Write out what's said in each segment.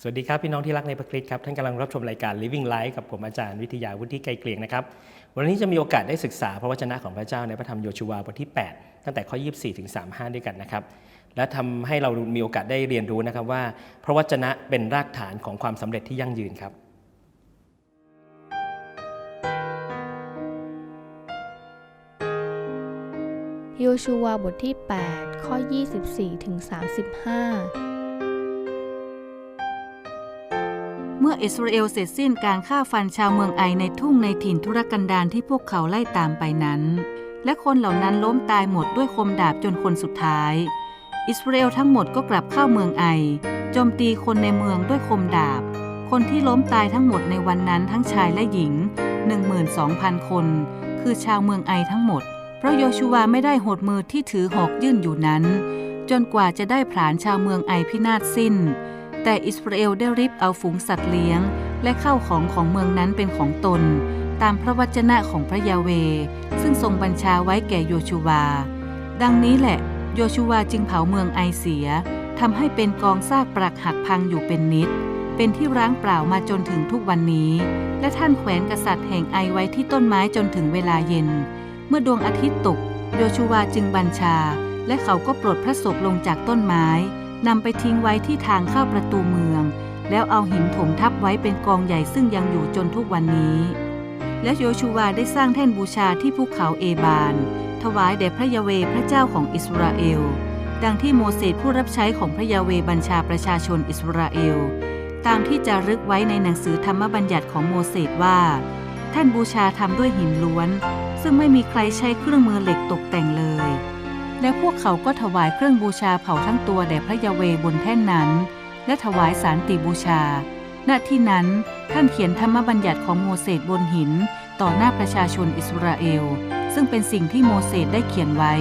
สวัสดีครับ พี่น้องที่รักในพระคริสต์ครับ ท่านกำลังรับชมรายการ Living Life กับผมอาจารย์วิทยาวุฒิไกรเกลียงนะครับ วันนี้จะมีโอกาสได้ศึกษาพระวจนะของพระเจ้าในพระธรรมโยชูวาบทที่ 8 ตั้งแต่ข้อ 24 ถึง 35 ด้วยกันนะครับ และทำให้เรามีโอกาสได้เรียนรู้นะครับว่า พระวจนะเป็นรากฐานของความสำเร็จที่ยั่งยืนครับโยชูวาบทที่ 8 ข้อ 24ถึง35 มื่ออิสราเอลเสร็จสิ้นการฆ่าฟันชาวเมืองไอในทุ่งในถิ่นทุรกันดารที่พวกเขาไล่ตามไปนั้น และคนเหล่านั้นล้มตายหมดด้วยคมดาบจนคนสุดท้าย อิสราเอลทั้งหมดก็กลับเข้าเมืองไอโจมตีคนในเมืองด้วยคมดาบ คนที่ล้มตายทั้งหมดในวันนั้นทั้งชายและหญิง 12,000 คน คือชาวเมืองไอทั้งหมด เพราะโยชูวาไม่ได้หดมือที่ถือหอกยื่นอยู่นั้น จนกว่าจะได้ผลาญชาวเมืองไอพินาศสิ้น แต่อิสราเอลได้ริบเอาฝูงสัตว์เลี้ยง และเข้าของของเมืองนั้นเป็นของตน ตามพระวจนะของพระยาเว ซึ่งทรงบัญชาไว้แก่โยชูวา ดังนี้แหละโยชูวาจึงเผาเมืองไอเสียทำให้เป็นกองซากปรักหักพังอยู่เป็นนิด เป็นที่ร้างเปล่ามาจนถึงทุกวันนี้ และท่านแขวนกษัตริย์แห่งไอไว้ที่ต้นไม้จนถึงเวลาเย็น เมื่อดวงอาทิตย์ตก โยชูวาจึงบัญชา และเขาก็ปลดพระศพลงจากต้นไม้ นำไปทิ้งไว้ที่ทางเข้าประตูเมือง แล้วเอาหินถมทับไว้เป็นกองใหญ่ซึ่งยังอยู่จนทุกวันนี้ และโยชูวาได้สร้างแท่นบูชาที่ภูเขาเอบาน ถวายแด่พระยาเวพระเจ้าของอิสราเอล ดังที่โมเสสผู้รับใช้ของพระยาเวบัญชาประชาชนอิสราเอล ตามที่จะรึกไว้ในหนังสือธรรมบัญญัติของโมเสสว่าแท่นบูชาทำด้วยหินล้วน ซึ่งไม่มีใครใช้เครื่องมือเหล็กตกแต่งเลย และพวกเขาก็ถวายเครื่องบูชาเผาทั้งตัวแด่พระยาเวบนแท่นนั้น และถวายสารติบูชา ณ ที่นั้นท่านเขียนธรรมบัญญัติของโมเสสบนหิน ต่อหน้าประชาชนอิสราเอล ซึ่งเป็นสิ่งที่โมเสสได้เขียนไว้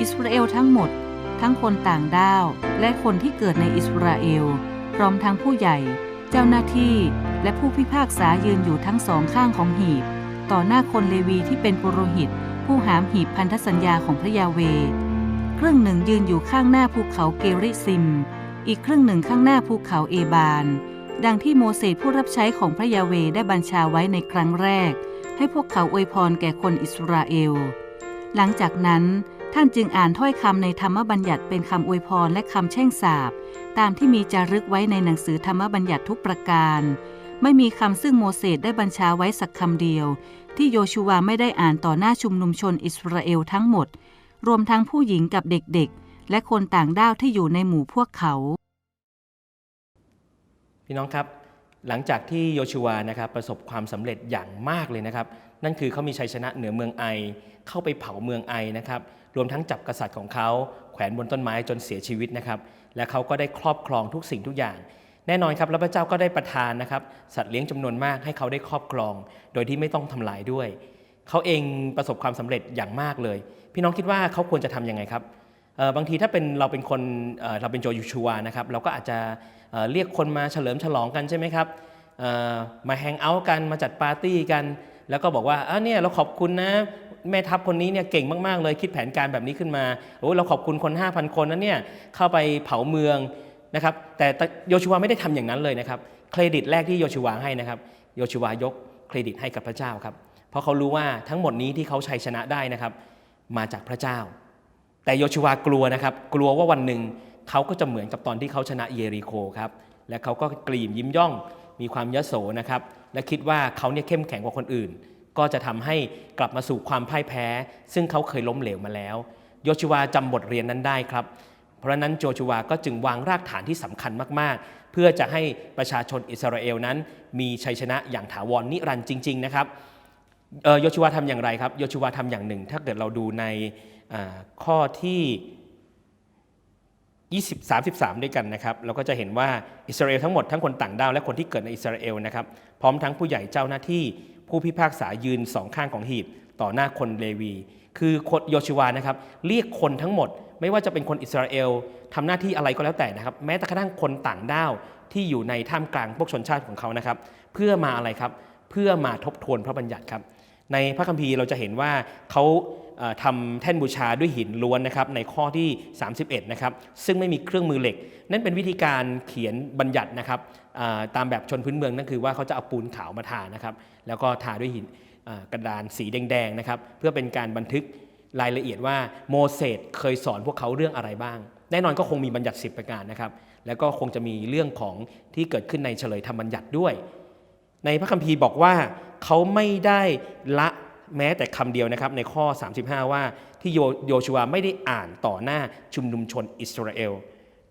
อิสราเอลทั้งหมด ทั้งคนต่างด้าว และคนที่เกิดในอิสราเอล พร้อมทั้งผู้ใหญ่ เจ้าหน้าที่และผู้พิพากษายืนอยู่ทั้งสองข้างของหีบ ต่อหน้าคนเลวีที่เป็นปุโรหิต ผู้หามหีบพันธสัญญาของพระยาเวครึ่งหนึ่งยืนอยู่ข้างหน้าภูเขาเกริซิม อีกครึ่งหนึ่งข้างหน้าภูเขาเอบาน ดังที่โมเสสผู้รับใช้ของพระยาเวได้บัญชาไว้ในครั้งแรก ให้พวกเขาอวยพรแก่คนอิสราเอล หลังจากนั้นท่านจึงอ่านถ้อยคำในธรรมบัญญัติเป็นคำอวยพรและคำแช่งสาบ ตามที่มีจารึกไว้ในหนังสือธรรมบัญญัติทุกประการ ไม่มีคำซึ่งโมเสสได้บัญชาไว้สักคำเดียว ที่โยชูวาไม่ได้อ่านต่อหน้าชุมนุมชนอิสราเอลทั้งหมด รวมทั้งผู้หญิงกับเด็กๆ และคนต่างด้าวที่อยู่ในหมู่พวกเขา พี่น้องครับหลังจากที่โยชูวานะครับประสบความสำเร็จอย่างมากเลยนะครับ นั่นคือเขามีชัยชนะเหนือเมืองไอ เข้าไปเผาเมืองไอนะครับ รวมทั้งจับกษัตริย์ของเขาแขวนบนต้นไม้จนเสียชีวิตนะครับ และเขาก็ได้ครอบครองทุกสิ่งทุกอย่าง แน่นอนครับแล้วพระเจ้าก็ได้ประทานนะครับ สัตว์เลี้ยงจำนวนมากให้เขาได้ครอบครอง โดยที่ไม่ต้องทำลายด้วย เขาเองประสบความสำเร็จอย่างมากเลย พี่น้องคิดว่าเขาควรจะทำยังไงครับบางทีถ้าเป็นเราเป็นคนเเราเป็นโจยูชัวนะครับเราก็อาจจะเเรียกคนมาเฉลิมฉลองกันใช่ไหมครับมาแฮงเอาท์กันมาจัดปาร์ตี้กัน แล้วก็บอกว่าอะเนี่ยเราขอบคุณนะแม่ทัพคนนี้เนี่ยเก่งมาก ๆ เลยคิดแผนการแบบนี้ขึ้นมาโอ้เราขอบคุณคน 5,000 คนนั้นเนี่ยเข้าไปเผาเมือง นะครับแต่โยชูวาไม่ได้ทำอย่างนั้นเลยนะครับเครดิตแรกที่โยชูวาให้นะครับโยชูวายกเครดิตให้กับพระเจ้าครับเพราะเขารู้ว่าทั้งหมดนี้ที่เขาชัยชนะได้นะครับ มาจากพระเจ้า แต่โยชูวากลัวนะครับ กลัวว่าวันหนึ่งเขาก็จะเหมือนกับตอนที่เขาชนะเยริโคครับและเขาก็กลีมยิ้มย่องมีความยโสนะครับ และคิดว่าเขาเนี่ยเข้มแข็งกว่าคนอื่น ก็จะทำให้กลับมาสู่ความพ่ายแพ้ ซึ่งเขาเคยล้มเหลวมาแล้ว โยชูวาจำบทเรียนนั้นได้ครับ ราะนั้นโจชูวก็จึงวางรากฐานที่สำคัญมาก ๆ เพื่อจะให้ประชาชนอิสราเอลนั้น มีชัยชนะอย่างถาวรนิรันดร์จริง ๆ นะครับโยชูวทำอย่างไรครับโยชูวทำอย่างหนึ่ง ถ้าเกิดเราดูในข้อที่20 33 ด้วยกันนะครับ เราก็จะเห็นว่าอิสราเอลทั้งหมดทั้งคนต่างด้าวและคนที่เกิดในอิสราเอลนะครับ พร้อมทั้งผู้ใหญ่เจ้าหน้าที่ ผู้พิพากษายืนสองข้างของหีบต่อหน้าคนเลวี คือคนโยชิวานะครับเรียกคนทั้งหมด ไม่ว่าจะเป็นคนอิสราเอลทำหน้าที่อะไรก็แล้วแต่นะครับ แม้แต่กระทั่งคนต่างด้าวที่อยู่ในท่ามกลางพวกชนชาติของเขานะครับ เพื่อมาอะไรครับ เพื่อมาทบทวนพระบัญญัติครับ ในพระคัมภีร์เราจะเห็นว่าเขา ทำแท่นบูชาด้วยหินล้วนนะครับในข้อที่ 31นะครับซึ่งไม่มีเครื่องมือเหล็ก นั่นเป็นวิธีการเขียนบัญญัตินะครับตามแบบชนพื้นเมืองนั่นคือว่าเขาจะเอาปูนขาวมาทานะครับแล้วก็ทาด้วยหินกระดานสีแดงๆนะครับเพื่อเป็นการบันทึกรายละเอียดว่าโมเสสเคยสอนพวกเขาเรื่องอะไรบ้าง แน่นอนก็คงมีบัญญัติ 10 ประการนะครับ แล้วก็คงจะมีเรื่องของที่เกิดขึ้นในเฉลยธรรมบัญญัติด้วย ในพระคัมภีร์บอกว่าเขาไม่ได้ละ แม้แต่คำเดียวนะครับในข้อ 35 ว่าที่โยโยชูวาไม่ได้อ่านต่อหน้าชุมนุมชนอิสราเอล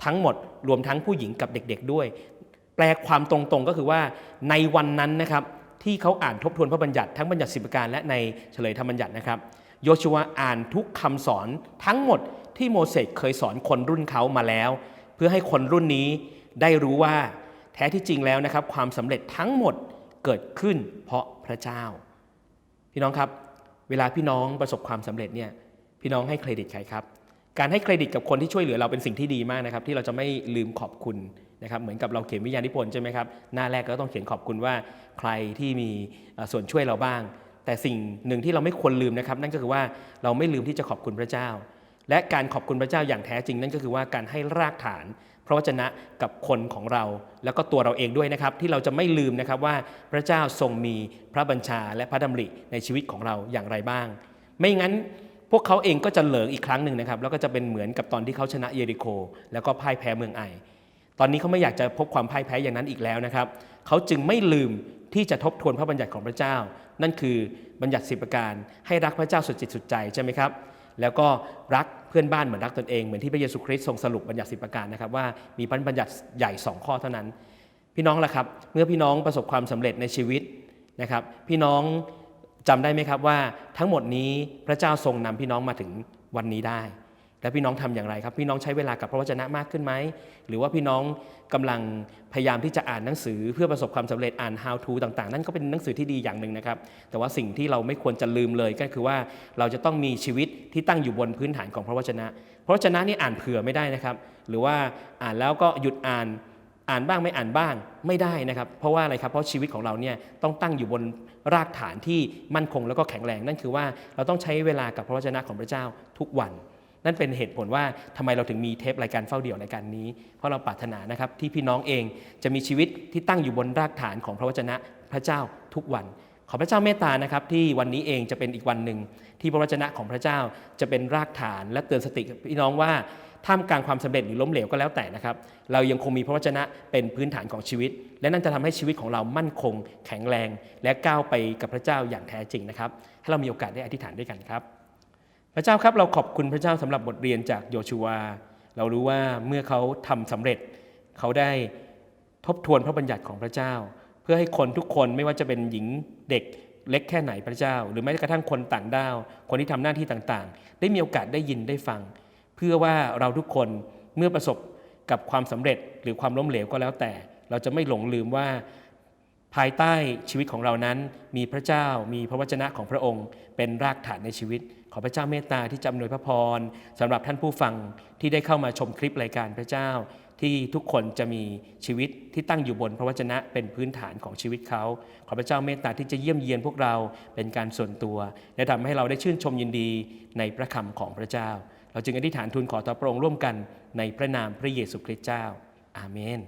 ทั้งหมดรวมทั้งผู้หญิงกับเด็ก ๆ ด้วย แปลความตรงๆก็คือว่าในวันนั้นนะครับที่เขาอ่านทบทวนพระบัญญัติทั้งบัญญัติสิบประการและในเฉลยธรรมบัญญัตินะครับ โยชูวาอ่านทุกคำสอนทั้งหมดที่โมเสสเคยสอนคนรุ่นเขามาแล้ว เพื่อให้คนรุ่นนี้ได้รู้ว่าแท้ที่จริงแล้วนะครับ ความสำเร็จทั้งหมดเกิดขึ้นเพราะพระเจ้า พี่น้องครับ เวลาพี่น้องประสบความสำเร็จเนี่ยพี่น้องให้เครดิตใครครับ การให้เครดิตกับคนที่ช่วยเหลือเราเป็นสิ่งที่ดีมากนะครับ ที่เราจะไม่ลืมขอบคุณนะครับ เหมือนกับเราเขียนวิญญาณนิพนธ์ใช่ไหมครับหน้าแรกก็ต้องเขียนขอบคุณว่าใครที่มีส่วนช่วยเราบ้าง แต่สิ่งหนึ่งที่เราไม่ควรลืมนะครับ นั่นก็คือว่าเราไม่ลืมที่จะขอบคุณพระเจ้า และการขอบคุณพระเจ้าอย่างแท้จริงนั่นก็คือว่าการให้รากฐาน พระวจนะกับคนของเรา แล้วก็ตัวเราเองด้วยนะครับ ที่เราจะไม่ลืมนะครับว่าพระเจ้าทรงมีพระบัญชาและพระดำริในชีวิตของเราอย่างไรบ้าง ไม่งั้นพวกเขาเองก็จะเหลิงอีกครั้งหนึ่งนะครับ แล้วก็จะเป็นเหมือนกับตอนที่เขาชนะเยริโค แล้วก็พ่ายแพ้เมืองไอ ตอนนี้เขาไม่อยากจะพบความพ่ายแพ้อย่างนั้นอีกแล้วนะครับ เขาจึงไม่ลืมที่จะทบทวนพระบัญญัติของพระเจ้า นั่นคือบัญญัติสิบประการให้รักพระเจ้าสุดจิตสุดใจใช่ไหมครับ แล้วก็รัก พื่อนบ้านเหมือนรักตนเองเหมือนที่พระเยซูคริสต์ทรงสรุปบัญญัติสิบประการนะครับว่ามีบัญญัติใหญ่สองข้อเท่านั้น พี่น้องล่ะครับ เมื่อพี่น้องประสบความสำเร็จในชีวิตนะครับ พี่น้องจำได้ไหมครับว่าทั้งหมดนี้พระเจ้าทรงนำพี่น้องมาถึงวันนี้ได้ แล้วพี่น้องทำอย่างไรครับ พี่น้องใช้เวลากับพระวจนะมากขึ้นไหม หรือว่าพี่น้องกำลังพยายามที่จะอ่านหนังสือเพื่อประสบความสำเร็จอ่าน how to ต่างๆ นั่นก็เป็นหนังสือที่ดีอย่างหนึ่งนะครับ แต่ว่าสิ่งที่เราไม่ควรจะลืมเลยก็คือว่าเราจะต้องมีชีวิตที่ตั้งอยู่บนพื้นฐานของพระวจนะ พระวจนะนี่อ่านเผื่อไม่ได้นะครับ หรือว่าอ่านแล้วก็หยุดอ่านอ่านบ้างไม่อ่านบ้างไม่ได้นะครับ เพราะว่าอะไรครับเพราะชีวิตของเราเนี่ยต้องตั้งอยู่บนรากฐานที่มั่นคงแล้วก็แข็งแรง นั่นคือว่าเราต้องใช้เวลากับพระวจนะของพระเจ้าทุกวัน นั่นเป็นเหตุผลว่าทำไมเราถึงมีเทปรายการเฝ้าเดี่ยวรายการนี้ เพราะเราปรารถนานะครับที่พี่น้องเองจะมีชีวิตที่ตั้งอยู่บนรากฐานของพระวจนะพระเจ้าทุกวัน ขอพระเจ้าเมตตานะครับที่วันนี้เองจะเป็นอีกวันหนึ่งที่พระวจนะของพระเจ้าจะเป็นรากฐานและเตือนสติพี่น้องว่าท่ามกลางความสำเร็จหรือล้มเหลวก็แล้วแต่นะครับ เรายังคงมีพระวจนะเป็นพื้นฐานของชีวิต และนั่นจะทำให้ชีวิตของเรามั่นคง แข็งแรง และก้าวไปกับพระเจ้าอย่างแท้จริงนะครับ ให้เรามีโอกาสได้อธิษฐานด้วยกันครับ พระเจ้าครับเราขอบคุณพระเจ้าสำหรับบทเรียนจากโยชูวา เรารู้ว่าเมื่อเขาทำสำเร็จ เขาได้ทบทวนพระบัญญัติของพระเจ้า เพื่อให้คนทุกคนไม่ว่าจะเป็นหญิงเด็กเล็กแค่ไหนพระเจ้า หรือแม้กระทั่งคนต่างด้าว คนที่ทำหน้าที่ต่างๆ ได้มีโอกาสได้ยินได้ฟัง เพื่อว่าเราทุกคนเมื่อประสบกับความสำเร็จหรือความล้มเหลวก็แล้วแต่ เราจะไม่หลงลืมว่า ภายใต้ชีวิตของเรานั้น มีพระเจ้ามีพระวจนะของพระองค์ เป็นรากฐานในชีวิต ขอพระเจ้าเมตตาที่จะอำนวยพระพรสำหรับท่านผู้ฟังที่ได้เข้ามาชมคลิปรายการพระเจ้า ที่ทุกคนจะมีชีวิตที่ตั้งอยู่บนพระวจนะเป็นพื้นฐานของชีวิตเขา ขอพระเจ้าเมตตาที่จะเยี่ยมเยียนพวกเราเป็นการส่วนตัวและทำให้เราได้ชื่นชมยินดีในพระคำของพระเจ้า เราจึงอธิษฐานทูลขอต่อพระองค์ร่วมกันในพระนามพระเยซูคริสต์เจ้า อาเมน